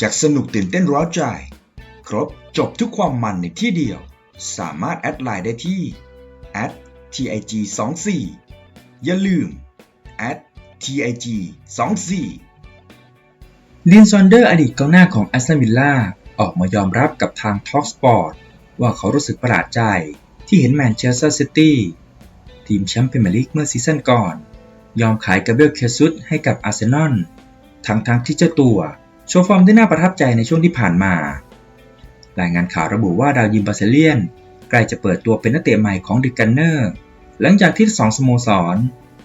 จากสนุกตื่นเต้นร้าวใจ ครบจบทุกความมันในที่เดียว สามารถแอดไลน์ได้ที่ @tig 2 4 อย่าลืม @tig 2 4 ลินซอนเดอร์อดีตกองหน้าของแอสตันวิลล่าออกมายอมรับกับทาง Talk Sport ว่าเขารู้สึกประหลาดใจที่เห็นแมนเชสเตอร์ซิตี้ทีมแชมป์พรีเมียร์ลีกเมื่อซีซั่นก่อน ยอมขายกาเบรียลเคซุสให้กับอาร์เซนอลทั้งทั้งๆที่เจ้าตัว โชว์ฟอร์มได้น่าประทับใจในช่วงที่ผ่านมา รายงานข่าวระบุว่าดาวยิมบาเซเลียนใกล้จะเปิดตัวเป็นนักเตะใหม่ของดิกันเนอร์ หลังจากที่สองสโมสร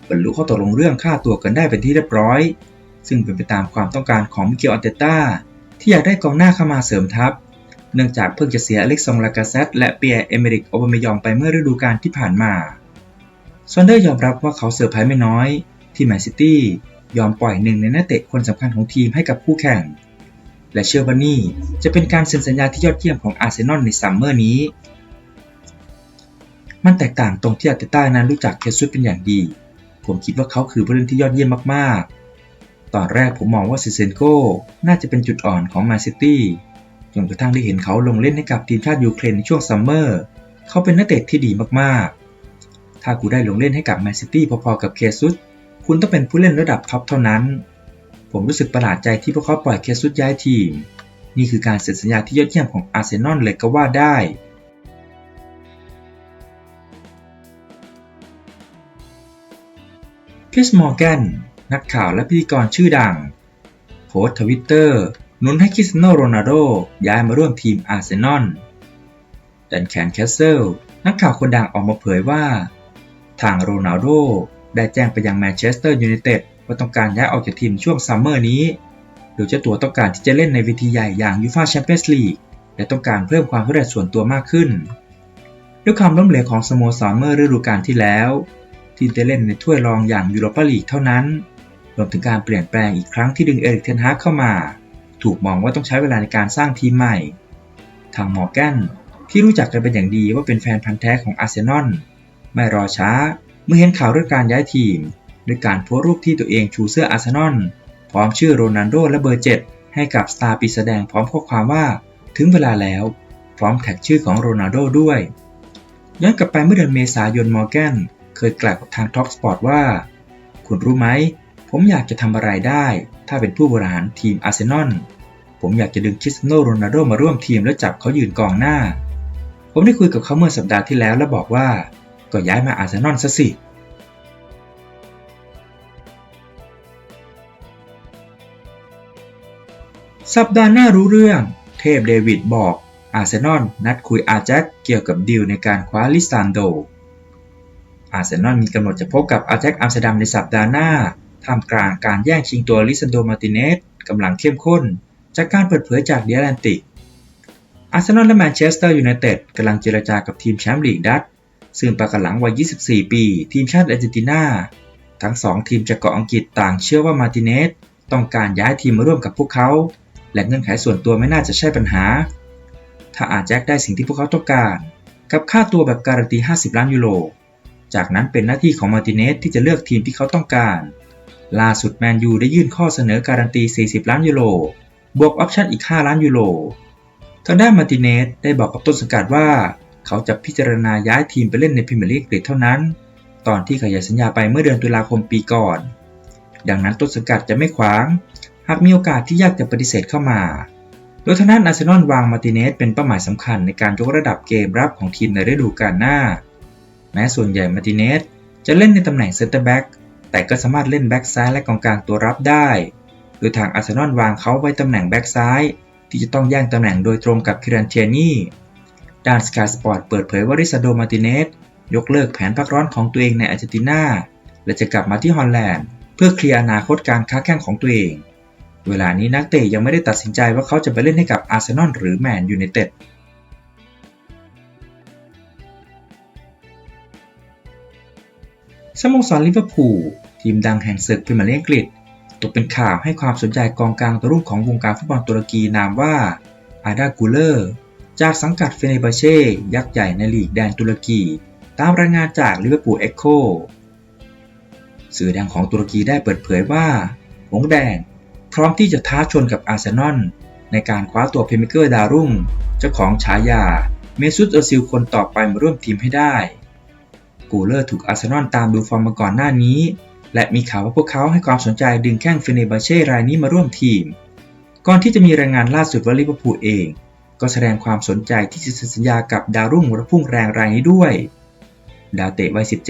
บรรลุข้อตกลงเรื่องค่าตัวกันได้เป็นที่เรียบร้อย ซึ่งเป็นไปตามความต้องการของมิเกลอัลเตต้าที่อยากได้กองหน้าเข้ามาเสริมทัพ เนื่องจากเพิ่งจะเสียอเล็กซองลากาเซตและเปียร์เอเมริกโอบามยองไปเมื่อฤดูกาลที่ผ่านมาซอนเดอร์ยอมรับว่าเขาเซอร์ไพรส์ไม่น้อยที่แมนซิตี้ ยอมปล่อยหนึ่งในนักเตะคนสำคัญของทีมให้กับคู่แข่ง และเชื่อว่านี่จะเป็นการเซ็นสัญญาที่ยอดเยี่ยมของอาร์เซนอลในซัมเมอร์นี้ มันแตกต่างตรงที่อาร์เตต้านั้นรู้จักเคซุสเป็นอย่างดี ผมคิดว่าเขาคือผู้เล่นที่ยอดเยี่ยมมากๆ ตอนแรกผมมองว่าซิเซนโกน่าจะเป็นจุดอ่อนของแมนซิตี้จนกระทั่งได้เห็นเขาลงเล่นให้กับทีมชาติยูเครนในช่วงซัมเมอร์ เขาเป็นนักเตะที่ดีมากๆ ถ้ากูได้ลงเล่นให้กับแมนซิตี้พอๆกับเคซุส คุณต้องเป็นผู้เล่นระดับท็อปเท่านั้น ผมรู้สึกประหลาดใจที่พวกเขาปล่อยเคซุสย้ายทีม นี่คือการเซ็นสัญญาที่ยอดเยี่ยมของอาร์เซนอลเลยก็ว่าได้พิสมอร์แกนนักข่าวและพิธีกรชื่อดัง โพสต์ทวิตเตอร์นุนให้คริสตียโนโรนัลโดย้ายมาร่วมทีมอาร์เซนอลดันแคนแคสเซิลนักข่าวคนดังออกมาเผยว่า ทางโรนัลโด ได้แจ้งไปยังแมนเชสเตอร์ยูไนเต็ดว่าต้องการย้ายออกจากทีมช่วงซัมเมอร์นี้ โดยเจ้าตัวต้องการที่จะเล่นในเวทีใหญ่อย่างยูฟาแชมเปี้ยนส์ลีกและต้องการเพิ่มความสำเร็จส่วนตัวมากขึ้น ด้วยความล้มเหลวของสโมสรเมื่อฤดูกาลที่แล้ว ที่ได้เล่นในถ้วยรองอย่างยูโรปาลีกเท่านั้น รวมถึงการเปลี่ยนแปลงอีกครั้งที่ดึงเอริกเทนฮากเข้ามา ถูกมองว่าต้องใช้เวลาในการสร้างทีมใหม่ ทางมอร์แกนที่รู้จักกันเป็นอย่างดีว่าเป็นแฟนพันธ์แท้ของอาร์เซนอลไม่รอช้า เมื่อเห็นข่าวเรื่องการย้ายทีมด้วยการโพสรูปที่ตัวเองชูเสื้ออาร์เซนอลพร้อมชื่อโรนัลโดและเบอร์เจ็ดให้กับสตาร์ปีแสดงพร้อมข้อความว่า ถึงเวลาแล้ว พร้อมแท็กชื่อของโรนัลโดด้วย ย้อนกลับไปเมื่อเดือนเมษายนมอร์แกนเคยกล่าวกับทาง Talk Sport ว่า คุณรู้ไหม ผมอยากจะทำอะไรได้ ถ้าเป็นผู้บริหารทีมอาร์เซนอลผมอยากจะดึงคริสโนโรนัลโดมาร่วมทีมแล้วจับเขายืนกองหน้า ผมได้คุยกับเขาเมื่อสัปดาห์ที่แล้วและบอกว่า ก็ย้ายมาอาร์เซนอลซะสิสัปดาห์หน้ารู้เรื่อง เทพเดวิดบอกอาร์เซนอลนัดคุยอาแจ็คเกี่ยวกับดีลในการคว้าลิซานโด อาร์เซนอลมีกำหนดจะพบกับอาแจ็คอัมสเตอร์ดัมในสัปดาห์หน้า ท่ามกลางการแย่งชิงตัวลิซันโดมาติเนสกำลังเข้มข้น จากการเปิดเผยจากเดียแลนติก อาร์เซนอลและแมนเชสเตอร์ยูไนเต็ดกำลังเจรจากับทีมแชมป์ลีกดัต ซึ่งประกันหลังวัย 24 ปี ทีมชาติอาร์เจนตินา ทั้งสองทีมจากเกาะอังกฤษต่างเชื่อว่ามาติเนสต้องการย้ายทีมมาร่วมกับพวกเขา และเงื่อนไขส่วนตัวไม่น่าจะใช่ปัญหา ถ้าอาแจ็คได้สิ่งที่พวกเขาต้องการ กับค่าตัวแบบการันตี 50 ล้านยูโร จากนั้นเป็นหน้าที่ของมาติเนสที่จะเลือกทีมที่เขาต้องการ ล่าสุดแมนยูได้ยื่นข้อเสนอการันตี 40 ล้านยูโร บวกออปชั่นอีก 5 ล้านยูโรทางด้านมาติเนสได้บอกกับต้นสังกัดว่า เขาจะพิจารณาย้ายทีมไปเล่นในพรีเมียร์ลีกอังกฤษเท่านั้น ตอนที่ขยายสัญญาไปเมื่อเดือนตุลาคมปีก่อน ดังนั้นต้นสังกัดจะไม่ขวาง หากมีโอกาสที่ยากจะปฏิเสธเข้ามา โดยทางด้านอาร์เซนอลวางมาร์ติเนสเป็นเป้าหมายสำคัญในการยกระดับเกมรับของทีมในฤดูกาลหน้า แม้ส่วนใหญ่มาร์ติเนสจะเล่นในตำแหน่งเซนเตอร์แบ็กแต่ก็สามารถเล่นแบ็กซ้ายและกองกลางตัวรับได้ โดยทางอาร์เซนอลวางเขาไว้ตำแหน่งแบ็กซ้ายที่จะต้องแย่งตำแหน่งโดยตรงกับคิรันเทียนี่ ด้านสกายสปอร์ตเปิดเผยว่าริซาโดมาติเนสยกเลิกแผนพักร้อนของตัวเองในอาร์เจนตินา และจะกลับมาที่ฮอลแลนด์ เพื่อเคลียร์อนาคตการค้าแข่งของตัวเอง เวลานี้นักเตะยังไม่ได้ตัดสินใจว่าเขาจะไปเล่นให้กับอาร์เซนอลหรือแมนยูไนเต็ดสโมสรลิเวอร์พูลทีมดังแห่งศึกพรีเมียร์ลีกอังกฤษตกเป็นข่าวให้ความสนใจกองกลางตัวรุ่งของวงการฟุตบอลตุรกีนามว่าอาดากูเลอร์ จากสังกัดเฟเนบาเช่ยักษ์ใหญ่ในลีกแดนตุรกี ตามรายงานจากลิเวอร์พูลเอ็กโคสื่อดังของตุรกีได้เปิดเผยว่า หงแดง พร้อมที่จะท้าชนกับอาร์เซนอลในการคว้าตัวเพมิเกอร์ดารุ่ง เจ้าของฉายา เมซุตโอซิลคนต่อไปมาร่วมทีมให้ได้ กูเลอร์ถูกอาร์เซนอลตามดูฟอร์มมาก่อนหน้านี้ และมีข่าวว่าพวกเขาให้ความสนใจดึงแข้งเฟเนบาเช่รายนี้มาร่วมทีม ก่อนที่จะมีรายงานล่าสุดว่าลิเวอร์พูลเอง ก็แสดงความสนใจที่จะเซ็นสัญญากับดาวรุ่งระพุ่งแรงรายนี้ด้วย ดาวเตะวัย 17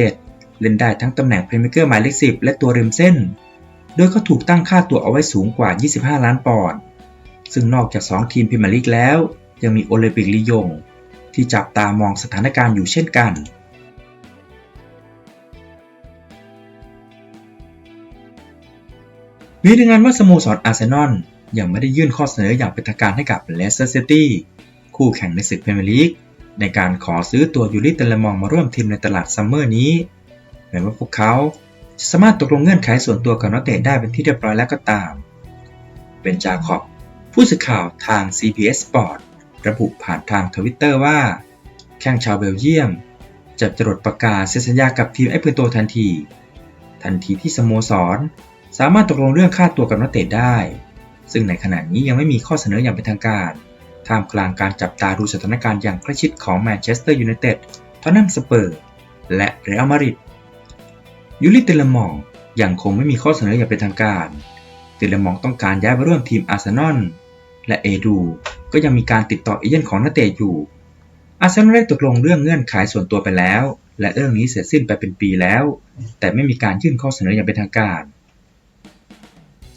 เล่นได้ทั้งตำแหน่งเพลย์เมเกอร์หมายเลข 10 และตัวริมเส้น โดยเขาถูกตั้งค่าตัวเอาไว้สูงกว่า 25 ล้านปอนด์ ซึ่งนอกจาก 2 ทีมพรีเมียร์ลีกแล้ว ยังมีโอลิมปิกลียง ที่จับตามองสถานการณ์อยู่เช่นกันมีรายงานว่าสโมสรอาร์เซนอล ยังไม่ได้ยื่นข้อเสนออย่างเป็นทางการให้กับเลสเตอร์ซิตี้คู่แข่งในศึกพรีเมียร์ลีกในการขอซื้อตัวยูริเตลมองมาร่วมทีมในตลาดซัมเมอร์นี้แม้ว่าพวกเขาสามารถตกลงเงื่อนไขส่วนตัวกับนักเตะได้เป็นที่เรียบร้อยแล้วก็ตาม เป็นจาคอบผู้สื่อข่าวทาง CBS Sport ระบุผ่านทางทวิตเตอร์ว่า แข้งชาวเบลเยียม จะจรดประกาศเซ็นสัญญากับทีมไอ้ปืนโตทันที ทันทีที่สโมสร สามารถตกลงเรื่องค่าตัวกับนักเตะได้ ซึ่งในขณะนี้ยังไม่มีข้อเสนออย่างเป็นทางการท่ามกลางการจับตาดูสถานการณ์อย่างใกล้ชิดของแมนเชสเตอร์ยูไนเต็ดทอตแนมสเปอร์ และเรอัลมาดริดยูริเตลมองยังคงไม่มีข้อเสนออย่างเป็นทางการเตลมองต้องการย้ายมาร่วมทีมอาร์เซนอลและเอดูก็ยังมีการติดต่อเอเย่นของนักเตะอยู่ อาร์เซนอลได้ตกลงเรื่องเงื่อนไขส่วนตัวไปแล้ว และเรื่องนี้เสร็จสิ้นไปเป็นปีแล้ว แต่ไม่มีการยื่นข้อเสนออย่างเป็นทางการ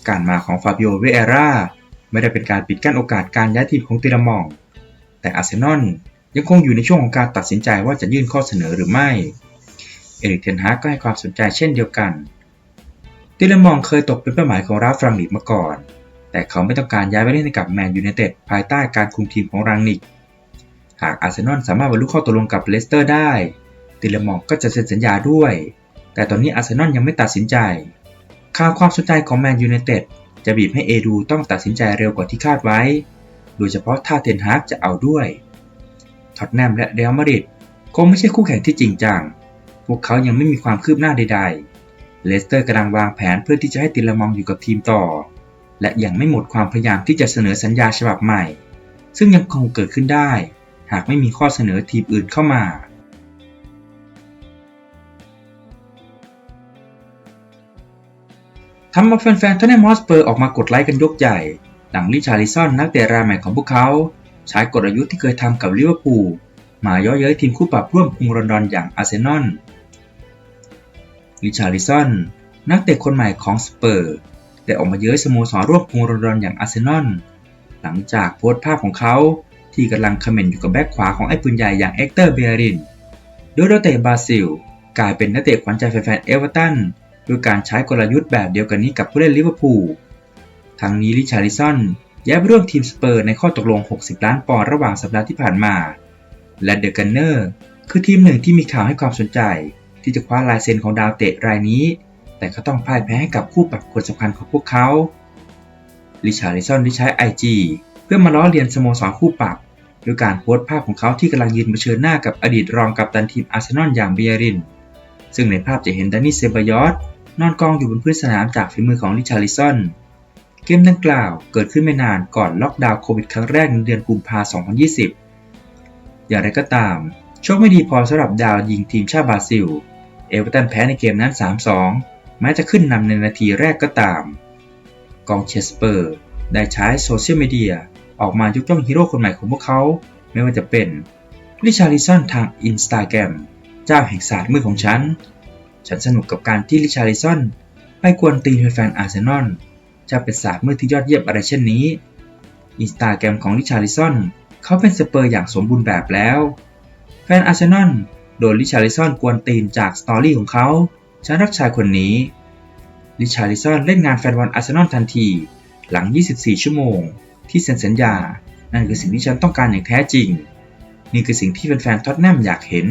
การมาของฟาบิโอเวเอร่าไม่ได้เป็นการปิดกั้นโอกาสการย้ายทีมของตเลมอง แต่อาร์เซนอลยังคงอยู่ในช่วงของการตัดสินใจว่าจะยื่นข้อเสนอหรือไม่ เอริกเทนฮากก็ให้ความสนใจเช่นเดียวกัน ติลมองเคยตกเป็นเป้าหมายของราฟรังนิกมาก่อน แต่เขาไม่ต้องการย้ายไปเล่นกับแมนยูไนเต็ดภายใต้การคุมทีมของรังนิก หากอาร์เซนอลสามารถบรรลุข้อตกลงกับเลสเตอร์ได้ ติลมองก็จะเซ็นสัญญาด้วย แต่ตอนนี้อาร์เซนอลยังไม่ตัดสินใจ ข่าวความสนใจของแมนยูไนเต็ดจะบีบให้เอดูต้องตัดสินใจเร็วกว่าที่คาดไว้ โดยเฉพาะถ้าเทนฮากจะเอาด้วยท็อตแนมและเรอัลมาดริดคงไม่ใช่คู่แข่งที่จริงจัง พวกเขายังไม่มีความคืบหน้าใดๆ เลสเตอร์กำลังวางแผนเพื่อที่จะให้ติลามองอยู่กับทีมต่อ และยังไม่หมดความพยายามที่จะเสนอสัญญาฉบับใหม่ ซึ่งยังคงเกิดขึ้นได้ หากไม่มีข้อเสนอทีมอื่นเข้ามา ทำเอาแฟนๆทอนแนมอสเปอร์ออกมากดไลค์กันยกใหญ่ หลังลิชาริซอนนักเตะรายใหม่ของพวกเขา ใช้กลยุทธ์ที่เคยทำกับลิเวอร์พูลมาย่อเย้ยทีมคู่ปรับร่วมกรุงลอนดอนอย่างอาร์เซนอลลิชาริซอนนักเตะคนใหม่ของสเปอร์ได้ออกมาเย้ยสโมสรร่วมกรุงลอนดอนอย่างอาร์เซนอลหลังจากโพสต์ภาพของเขาที่กำลังคอมเมนต์อยู่กับแบ็คขวาของไอ้ปืนใหญ่อย่างเอ็กเตอร์เบรินโดยนักเตะบราซิล กลายเป็นนักเตะขวัญใจแฟนๆเอเวอร์ตัน ด้วยการใช้กลยุทธ์แบบเดียวกันนี้กับผู้เล่นลิเวอร์พูลทั้งนี้ลิชาริซอนย้ายไปร่วมทีมสเปอร์ในข้อตกลง 60 ล้านปอนด์ระหว่างสัปดาห์ที่ผ่านมา และเดอะกันเนอร์คือทีมหนึ่งที่มีข่าวให้ความสนใจ ที่จะคว้าลายเซ็นของดาวเตะรายนี้ แต่เขาต้องพ่ายแพ้ให้กับคู่ปรับคนสำคัญของพวกเขา ลิชาริซอนได้ใช้ IG เพื่อมาล้อเลียนสโมสรคู่ปรับด้วยการโพสต์ภาพของเขาที่กำลังยืนเผชิญหน้ากับอดีตรองกัปตันทีมอาร์เซนอลอย่างเบียริน ซึ่งในภาพจะเห็นดานิเซบายอส นอนกองอยู่บนพื้นสนามจากฝีมือของลิชาริซอนเกมดังกล่าวเกิดขึ้นไม่นานก่อนล็อกดาวน์โควิดครั้งแรกในเดือนกุมภาพันธ์2020 อย่างไรก็ตาม โชคไม่ดีพอสำหรับดาวยิงทีมชาติบราซิล เอเวอร์ตันแพ้ในเกมนั้น 3-2 แม้จะขึ้นนำในนาทีแรกก็ตาม กองเชสเปอร์ ได้ใช้โซเชียลมีเดียออกมายกย่องฮีโร่คนใหม่ของพวกเขา ไม่ว่าจะเป็นริชาริสันทางอินสตาแกรมเจ้าแห่งศาสตร์มือของฉัน ฉันสนุกกับการที่ริชาริสันไปกวนตีนแฟนอาร์เซนอลจะเป็นศาสตร์มือที่ยอดเยี่ยมอะไรเช่นนี้อินสตาแกรมของริชาริสันเขาเป็นสเปอร์อย่างสมบูรณ์แบบแล้ว แฟนอาร์เซนอลโดนริชาริสันกวนตีนจากสตอรี่ของเขาฉันรักชายคนนี้ริชาริสันเล่นงานแฟนบอลอาร์เซนอลทันที หลัง 24 ชั่วโมง ที่เซ็นสัญญา นั่นคือสิ่งที่ฉันต้องการอย่างแท้จริง นี่คือสิ่งที่แฟนๆท็อตแนมอยากเห็น